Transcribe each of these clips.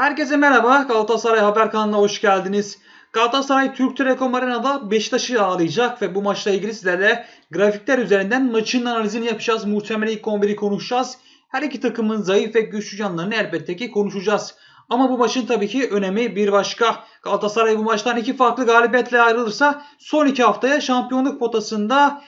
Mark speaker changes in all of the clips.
Speaker 1: Herkese merhaba. Galatasaray Haber kanalına hoş geldiniz. Galatasaray Türk Telekom Arena'da Beşiktaş'ı ağırlayacak ve bu maçla ilgili sizlerle grafikler üzerinden maçın analizini yapacağız. Muhtemelen ilk 11'i konuşacağız. Her iki takımın zayıf ve güçlü yanlarını elbette ki konuşacağız. Ama bu maçın tabii ki önemi bir başka. Galatasaray bu maçtan iki farklı galibiyetle ayrılırsa son iki haftaya şampiyonluk potasında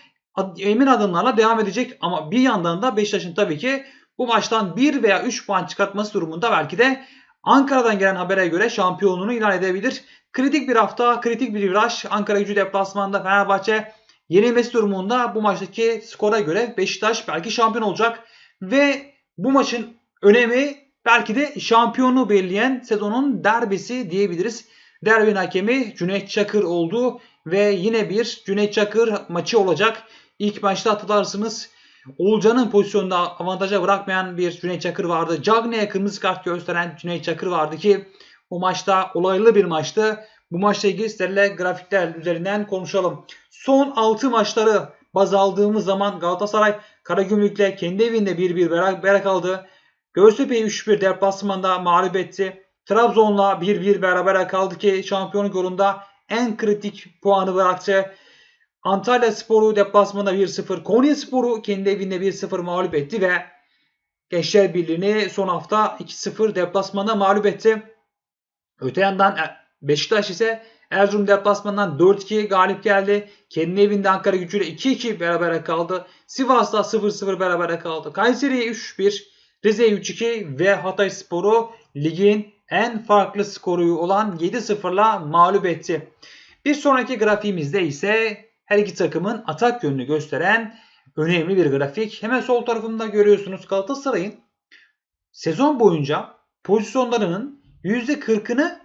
Speaker 1: emin adımlarla devam edecek. Ama bir yandan da Beşiktaş'ın tabii ki bu maçtan 1 veya 3 puan çıkartması durumunda belki de Ankara'dan gelen habere göre şampiyonluğunu ilan edebilir. Kritik bir hafta, kritik bir viraj. Ankara gücü deplasmanda Fenerbahçe yenilmesi durumunda bu maçtaki skora göre Beşiktaş belki şampiyon olacak. Ve bu maçın önemi belki de şampiyonu belirleyen sezonun derbisi diyebiliriz. Derbin hakemi Cüneyt Çakır oldu ve yine bir Cüneyt Çakır maçı olacak. İlk maçta hatırlarsınız Oğulcan'ın pozisyonunda avantaja bırakmayan bir Cüneyt Çakır vardı. Cagney'e kırmızı kart gösteren Cüneyt Çakır vardı ki bu maçta olaylı bir maçtı. Bu maçla ilgili sizlerle grafikler üzerinden konuşalım. Son 6 maçları baz aldığımız zaman Galatasaray Karagümrük'le kendi evinde 1-1 beraber kaldı. Göztepe'yi 3-1 deplasmanda mağlup etti. Trabzon'la 1-1 beraber kaldı ki şampiyonluk yolunda en kritik puanı bıraktı. Antalya Sporu deplasmanda 1-0, Konya Sporu kendi evinde 1-0 mağlup etti ve Gençler Birliği'ni son hafta 2-0 deplasmanda mağlup etti. Öte yandan e, Beşiktaş ise Erzurum deplasmandan 4-2 galip geldi. Kendi evinde Ankara gücüyle 2-2 beraber kaldı. Sivas'ta 0-0 beraber kaldı. Kayseri'ye 3-1, Rize'ye 3-2 ve Hatay Sporu ligin en farklı skoru olan 7-0'la mağlup etti. Bir sonraki grafiğimizde ise her iki takımın atak yönünü gösteren önemli bir grafik. Hemen sol tarafında görüyorsunuz Galatasaray'ın sezon boyunca pozisyonlarının %40'ını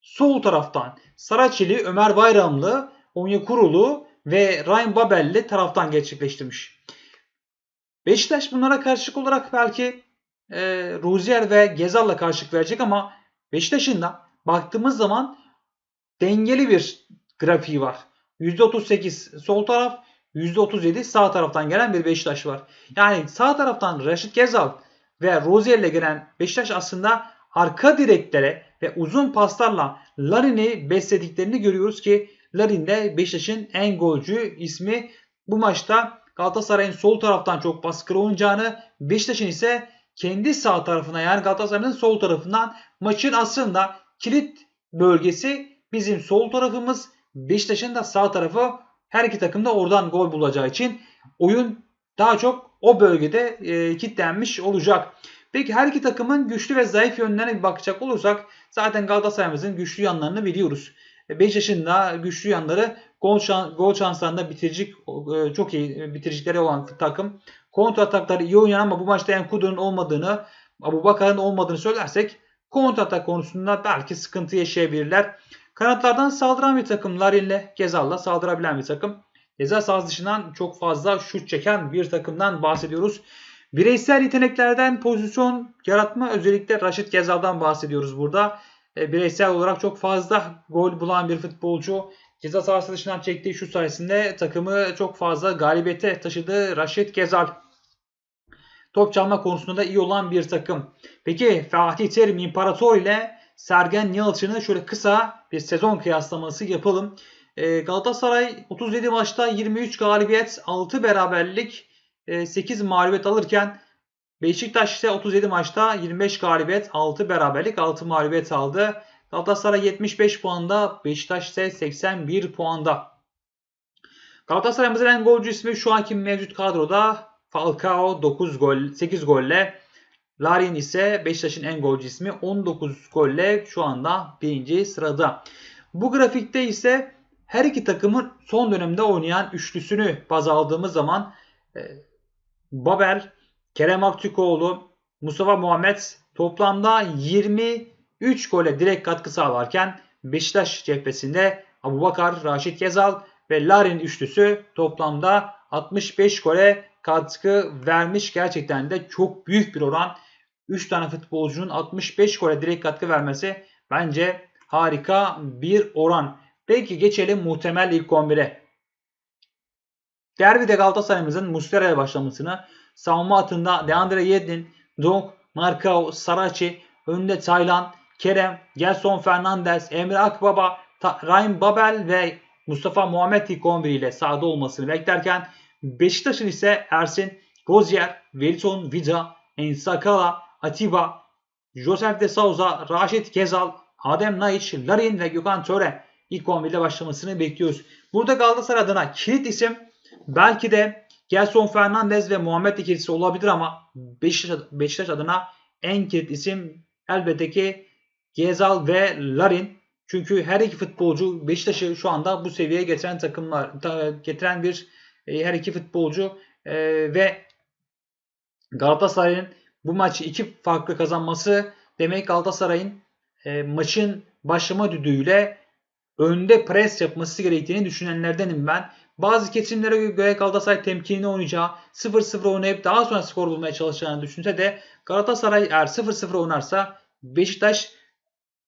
Speaker 1: sol taraftan Saraçeli, Ömer Bayramlı, Onyekuru ve Ryan Babel'li taraftan gerçekleştirmiş. Beşiktaş bunlara karşılık olarak belki e, Ruzier ve Gezal'la karşılık verecek ama Beşiktaş'ın da baktığımız zaman dengeli bir grafiği var. %38 sol taraf, %37 sağ taraftan gelen bir Beşiktaş var. Yani sağ taraftan Raşit Gezal ve Rozier ile gelen Beşiktaş aslında arka direklere ve uzun paslarla Larin'i beslediklerini görüyoruz ki Larin de Beşiktaş'ın en golcü ismi. Bu maçta Galatasaray'ın sol taraftan çok baskılı oynayacağını, Beşiktaş'ın ise kendi sağ tarafına yani Galatasaray'ın sol tarafından maçın aslında kilit bölgesi bizim sol tarafımız Beşiktaş'ın da sağ tarafı her iki takım da oradan gol bulacağı için oyun daha çok o bölgede e, kilitlenmiş olacak. Peki her iki takımın güçlü ve zayıf yönlerine bir bakacak olursak zaten Galatasaray'ımızın güçlü yanlarını biliyoruz. E, Beşiktaş'ın da güçlü yanları gol, şan, gol şanslarında bitirecek e, çok iyi bitiricileri olan takım. Kontra atakları iyi oynayan ama bu maçta Enkudu'nun olmadığını, Abu Bakar'ın olmadığını söylersek kontra atak konusunda belki sıkıntı yaşayabilirler. Kanatlardan saldıran bir takım Larin'le Gezal'la saldırabilen bir takım. Ceza sahası dışından çok fazla şut çeken bir takımdan bahsediyoruz. Bireysel yeteneklerden pozisyon yaratma özellikle Raşit Gezal'dan bahsediyoruz burada. E, bireysel olarak çok fazla gol bulan bir futbolcu. Ceza sahası dışından çektiği şut sayesinde takımı çok fazla galibiyete taşıdı Raşit Gezal. Top çalma konusunda da iyi olan bir takım. Peki Fatih Terim İmparator ile Sergen Yalçın'ı şöyle kısa bir sezon kıyaslaması yapalım. E, Galatasaray 37 maçta 23 galibiyet, 6 beraberlik, e, 8 mağlubiyet alırken Beşiktaş ise 37 maçta 25 galibiyet, 6 beraberlik, 6 mağlubiyet aldı. Galatasaray 75 puanda, Beşiktaş ise 81 puanda. Galatasaray'ımızın en golcü ismi şu anki mevcut kadroda Falcao 9 gol, 8 golle Larin ise Beşiktaş'ın en golcü ismi 19 golle şu anda birinci sırada. Bu grafikte ise her iki takımın son dönemde oynayan üçlüsünü baz aldığımız zaman e, Babel, Kerem Aktürkoğlu, Mustafa Muhammed toplamda 23 gole direkt katkı sağlarken Beşiktaş cephesinde Abubakar, Raşit Gezal ve Larin üçlüsü toplamda 65 gole katkı vermiş. Gerçekten de çok büyük bir oran. 3 tane futbolcunun 65 gole direkt katkı vermesi bence harika bir oran. Peki geçelim muhtemel ilk 11'e. Derbide Galatasaray'ımızın Muslera'ya başlamasını savunma hattında Deandre Yedlin, Donk, Marcao, Saraci, Önünde Taylan, Kerem, Gelson Fernandez, Emre Akbaba, Ryan Babel ve Mustafa Muhammed ilk 11 ile sahada olmasını beklerken Beşiktaş'ın ise Ersin, Rozier, Wellington, Vida, Ensakala, Atiba, Joseph de Souza, Raşit Gezal, Adem Naiç, Larin ve Gökhan Töre ilk 11 ile başlamasını bekliyoruz. Burada Galatasaray adına kilit isim belki de Gelson Fernandez ve Muhammed ikilisi olabilir ama Beşiktaş, Beşiktaş adına en kilit isim elbette ki Gezal ve Larin. Çünkü her iki futbolcu Beşiktaş'ı şu anda bu seviyeye getiren takımlar, getiren bir e, her iki futbolcu e, ve Galatasaray'ın bu maçı iki farklı kazanması demek Galatasaray'ın e, maçın başlama düdüğüyle önde pres yapması gerektiğini düşünenlerdenim ben. Bazı kesimlere göre Galatasaray temkinli oynayacağı, 0-0 oynayıp daha sonra skor bulmaya çalışacağını düşünse de Galatasaray eğer 0-0 oynarsa Beşiktaş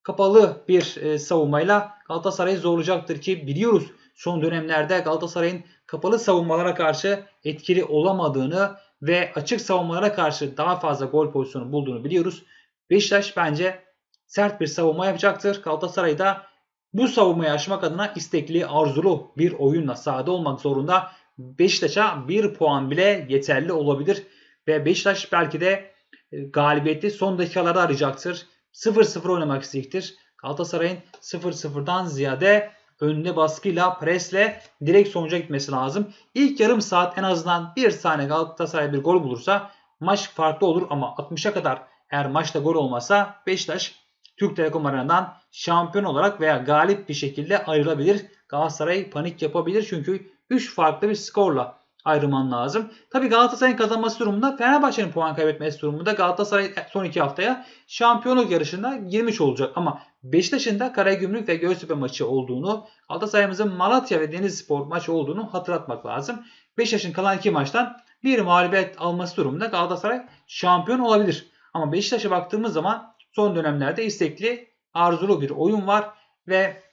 Speaker 1: kapalı bir e, savunmayla Galatasaray'ı zorlayacaktır ki biliyoruz son dönemlerde Galatasaray'ın kapalı savunmalara karşı etkili olamadığını ve açık savunmalara karşı daha fazla gol pozisyonu bulduğunu biliyoruz. Beşiktaş bence sert bir savunma yapacaktır. Galatasaray da bu savunmayı aşmak adına istekli, arzulu bir oyunla sahada olmak zorunda. Beşiktaş'a bir puan bile yeterli olabilir. Ve Beşiktaş belki de e, galibiyeti son dakikalarda arayacaktır. 0-0 oynamak isteyecektir. Galatasaray'ın 0-0'dan ziyade önüne baskıyla, presle direkt sonuca gitmesi lazım. İlk yarım saat en azından bir saniye Galatasaray bir gol bulursa maç farklı olur ama 60'a kadar eğer maçta gol olmasa Beşiktaş Türk Telekom Arena'dan şampiyon olarak veya galip bir şekilde ayrılabilir. Galatasaray panik yapabilir çünkü 3 farklı bir skorla ayrılman lazım. Tabii Galatasaray'ın kazanması durumunda Fenerbahçe'nin puan kaybetmesi durumunda Galatasaray son iki haftaya şampiyonluk yarışında girmiş olacak. Ama Beşiktaş'ın da Karagümrük ve Göztepe maçı olduğunu, Galatasaray'ımızın Malatya ve Denizspor maçı olduğunu hatırlatmak lazım. Beşiktaş'ın kalan iki maçtan bir mağlubiyet alması durumunda Galatasaray şampiyon olabilir. Ama Beşiktaş'a baktığımız zaman son dönemlerde istekli, arzulu bir oyun var ve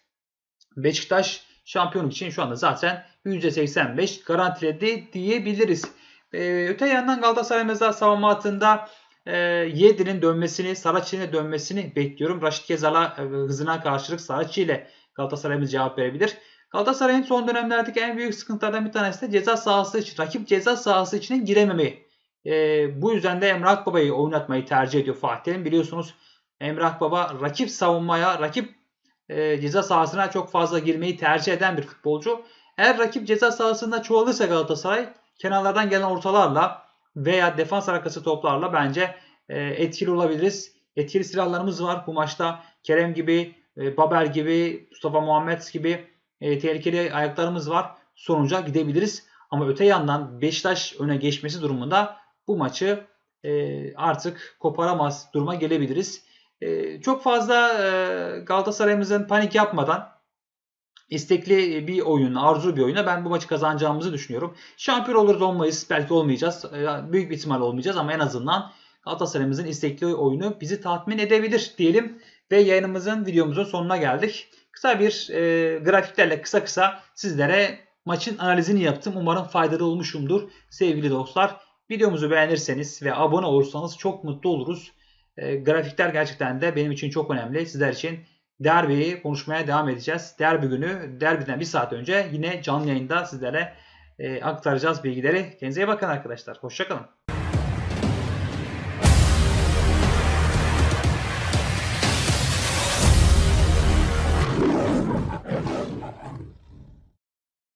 Speaker 1: Beşiktaş şampiyonluk için şu anda zaten %85 garantiledi diyebiliriz. Ee, öte yandan Galatasaray mezar savunma hattında e, Yedi'nin dönmesini, Saraçi'nin dönmesini bekliyorum. Raşit Gezal'a e, hızına karşılık Saraçi ile Galatasaray'ımız cevap verebilir. Galatasaray'ın son dönemlerdeki en büyük sıkıntılardan bir tanesi de ceza sahası için, rakip ceza sahası içine girememeyi. E, bu yüzden de Emre Akbaba'yı oynatmayı tercih ediyor Fatih Terim. Biliyorsunuz Emre Akbaba rakip savunmaya, rakip e, ceza sahasına çok fazla girmeyi tercih eden bir futbolcu. Eğer rakip ceza sahasında çoğalırsa Galatasaray kenarlardan gelen ortalarla veya defans arkası toplarla bence e, etkili olabiliriz. Etkili silahlarımız var bu maçta. Kerem gibi, e, Babel gibi, Mustafa Muhammed gibi e, tehlikeli ayaklarımız var. Sonuca gidebiliriz. Ama öte yandan Beşiktaş öne geçmesi durumunda bu maçı e, artık koparamaz duruma gelebiliriz. E, çok fazla e, Galatasaray'ımızın panik yapmadan istekli bir oyun, arzulu bir oyuna ben bu maçı kazanacağımızı düşünüyorum. Şampiyon oluruz olmayız, belki olmayacağız. E, büyük bir ihtimal olmayacağız ama en azından Galatasaray'ımızın istekli oyunu bizi tatmin edebilir diyelim. Ve yayınımızın, videomuzun sonuna geldik. Kısa bir e, grafiklerle kısa kısa sizlere maçın analizini yaptım. Umarım faydalı olmuşumdur sevgili dostlar. Videomuzu beğenirseniz ve abone olursanız çok mutlu oluruz. E, grafikler gerçekten de benim için çok önemli. Sizler için derbiyi konuşmaya devam edeceğiz. Derbi günü, derbiden bir saat önce yine canlı yayında sizlere e, aktaracağız bilgileri. Kendinize iyi bakın arkadaşlar. Hoşçakalın.